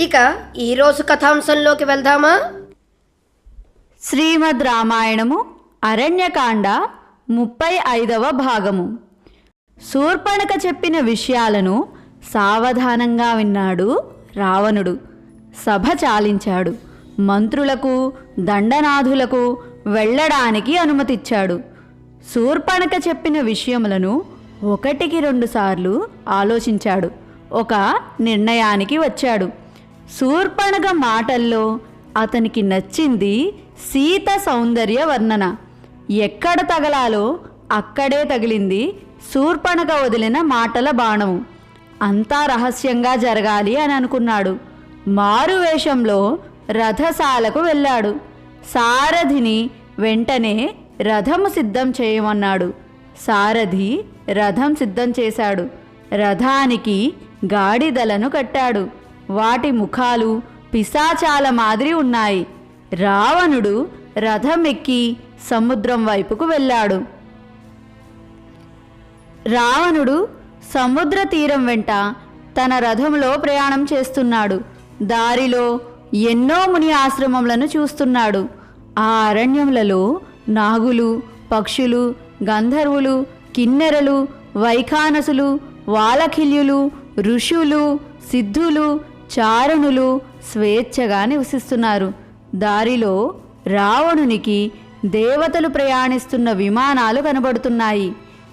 ఇక ఈరోజు కథాంశంలోకి వెళ్దామా? శ్రీమద్ రామాయణము అరణ్యకాండ ముప్పై ఐదవ భాగము. శూర్పణక చెప్పిన విషయాలను సావధానంగా విన్నాడు రావణుడు. సభ చాలించాడు. మంత్రులకు దండనాథులకు వెళ్ళడానికి అనుమతిచ్చాడు. శూర్పణక చెప్పిన విషయములను ఒకటికి రెండుసార్లు ఆలోచించాడు. ఒక నిర్ణయానికి వచ్చాడు. శూర్పణగ మాటల్లో అతనికి నచ్చింది సీత సౌందర్య వర్ణన. ఎక్కడ తగలాలో అక్కడే తగిలింది శూర్పణగ వదిలిన మాటల బాణము అంతా రహస్యంగా జరగాలి అని అనుకున్నాడు. మారు వేషంలో రథశాలకు వెళ్ళాడు. సారథిని వెంటనే రథము సిద్ధం చేయమన్నాడు. సారథి రథం సిద్ధం చేశాడు. రథానికి గాడిదలను కట్టాడు. వాటి ముఖాలు పిశాచాల మాదిరి ఉన్నాయి. రావణుడు రథం ఎక్కి సముద్రం వైపుకు వెళ్ళాడు. రావణుడు సముద్ర తీరం వెంట తన రథంలో ప్రయాణం చేస్తున్నాడు. దారిలో ఎన్నో ముని ఆశ్రమములను చూస్తున్నాడు. ఆ అరణ్యములలో నాగులు పక్షులు గంధర్వులు కిన్నెరలు వైఖానసులు వాలఖిల్యులు ఋషులు సిద్ధులు చారణులు స్వేచ్ఛగా నివసిస్తున్నారు దారిలో రావణునికి దేవతలు ప్రయాణిస్తున్న విమానాలు కనబడుతున్నాయి.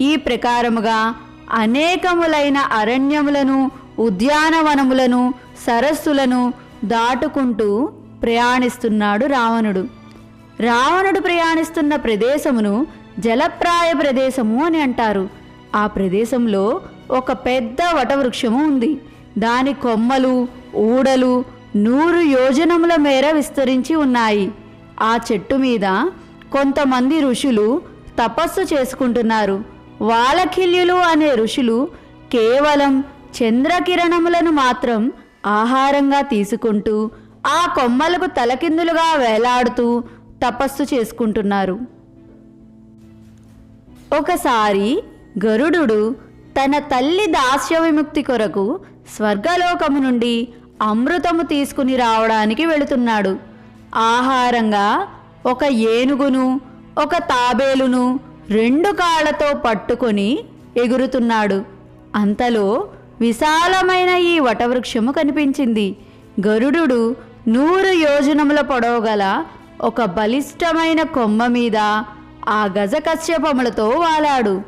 ఈ ప్రకారముగా అనేకములైన అరణ్యములను ఉద్యానవనములను సరస్సులను దాటుకుంటూ ప్రయాణిస్తున్నాడు రావణుడు. రావణుడు ప్రయాణిస్తున్న ప్రదేశమును జలప్రాయ ప్రదేశము అని అంటారు. ఆ ప్రదేశంలో ఒక పెద్ద వటవృక్షము ఉంది. దాని కొమ్మలు ఊడలు నూరు యోజనముల మేర విస్తరించి ఉన్నాయి. ఆ చెట్టు మీద కొంతమంది ఋషులు తపస్సు చేసుకుంటున్నారు. వాలఖిల్యులు అనే ఋషులు కేవలం చంద్రకిరణములను మాత్రం ఆహారంగా తీసుకుంటూ ఆ కొమ్మలకు తలకిందులుగా వేలాడుతూ తపస్సు చేసుకుంటున్నారు. ఒకసారి గరుడు తన తల్లి దాస్య విముక్తి కొరకు స్వర్గలోకము నుండి అమృతము తీసుకుని రావడానికి వెళుతున్నాడు. ఆహారంగా ఒక ఏనుగును ఒక తాబేలును రెండు కాళ్ళతో పట్టుకొని ఎగురుతున్నాడు. అంతలో విశాలమైన ఈ వటవృక్షము కనిపించింది. గరుడు నూరు యోజనముల పొడవు గల ఒక బలిష్టమైన కొమ్మ మీద ఆ గజకశ్యపములతో వాలాడు.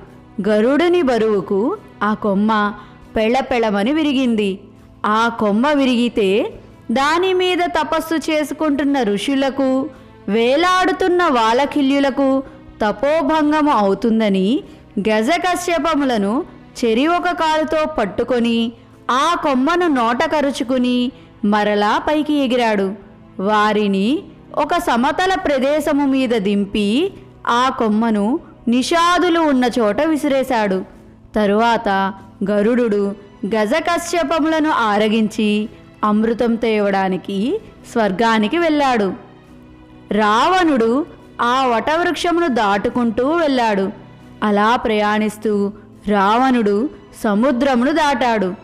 గరుడుని బరువుకు ఆ కొమ్మ పెళ్ళపెళ్ళమని విరిగింది. ఆ కొమ్మ విరిగితే దాని మీద తపస్సు చేసుకుంటున్న ఋషులకు వేలాడుతున్న వాలకిల్యులకు తపోభంగము అవుతుందని గజకశ్యపములను చెరి ఒక కాలుతో పట్టుకొని ఆ కొమ్మను నోట కరుచుకుని మరలా పైకి ఎగిరాడు. వారిని ఒక సమతల ప్రదేశము మీద దింపి ఆ కొమ్మను నిషాదులు ఉన్న చోట విసిరేశాడు. తరువాత గరుడు గజకశ్యపములను ఆరగించి అమృతం తేవడానికి స్వర్గానికి వెళ్ళాడు. రావణుడు ఆ వటవృక్షమును దాటుకుంటూ వెళ్ళాడు. అలా ప్రయాణిస్తూ రావణుడు సముద్రమును దాటాడు.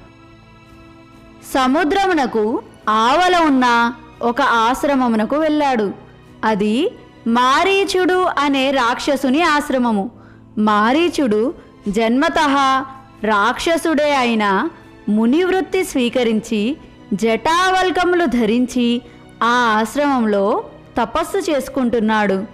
సముద్రమునకు ఆవల ఉన్న ఒక ఆశ్రమమునకు వెళ్ళాడు. అది మారీచుడు అనే రాక్షసుని ఆశ్రమము. మారీచుడు జన్మతః రాక్షసుడే అయిన మునివృత్తి స్వీకరించి జటావల్కములు ధరించి ఆ ఆశ్రమంలో తపస్సు చేసుకుంటున్నాడు.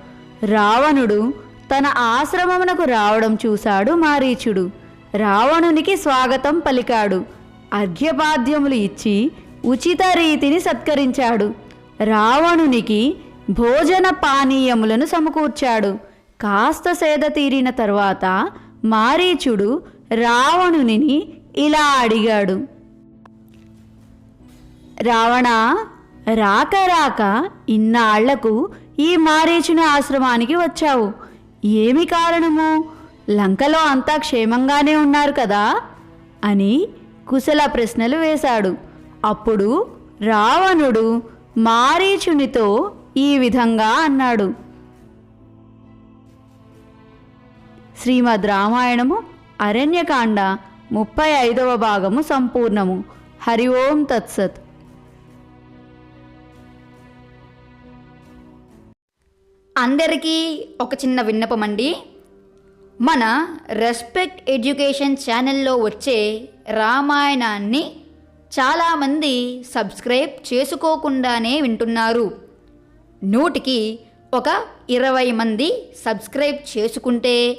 రావణుడు తన ఆశ్రమమునకు రావడం చూశాడు మారీచుడు. రావణునికి స్వాగతం పలికాడు. అర్ఘ్యపాద్యములు ఇచ్చి ఉచిత రీతిని సత్కరించాడు. రావణునికి భోజన పానీయములను సమకూర్చాడు. కాస్త సేద తీరిన తర్వాత మారీచుడు రావణునిని ఇలా అడిగాడు. రావణ రాక రాక ఇన్నాళ్ళకు ఈ మారీచుని ఆశ్రమానికి వచ్చావు. ఏమి కారణము? లంకలో అంతా క్షేమంగానే ఉన్నారు కదా? అని కుశల ప్రశ్నలు వేశాడు. అప్పుడు రావణుడు మారీచునితో ఈ విధంగా అన్నాడు. శ్రీమద్ రామాయణము అరణ్యకాండ ముప్పై ఐదవ భాగము సంపూర్ణము. హరి ఓం తత్సత్. అందరికీ ఒక చిన్న విన్నపం అండి. మన రెస్పెక్ట్ ఎడ్యుకేషన్ ఛానల్లో వచ్చే రామాయణాన్ని చాలామంది సబ్స్క్రైబ్ చేసుకోకుండానే వింటున్నారు. నూటికి ఒక ఇరవై మంది సబ్స్క్రైబ్ చేసుకుంటే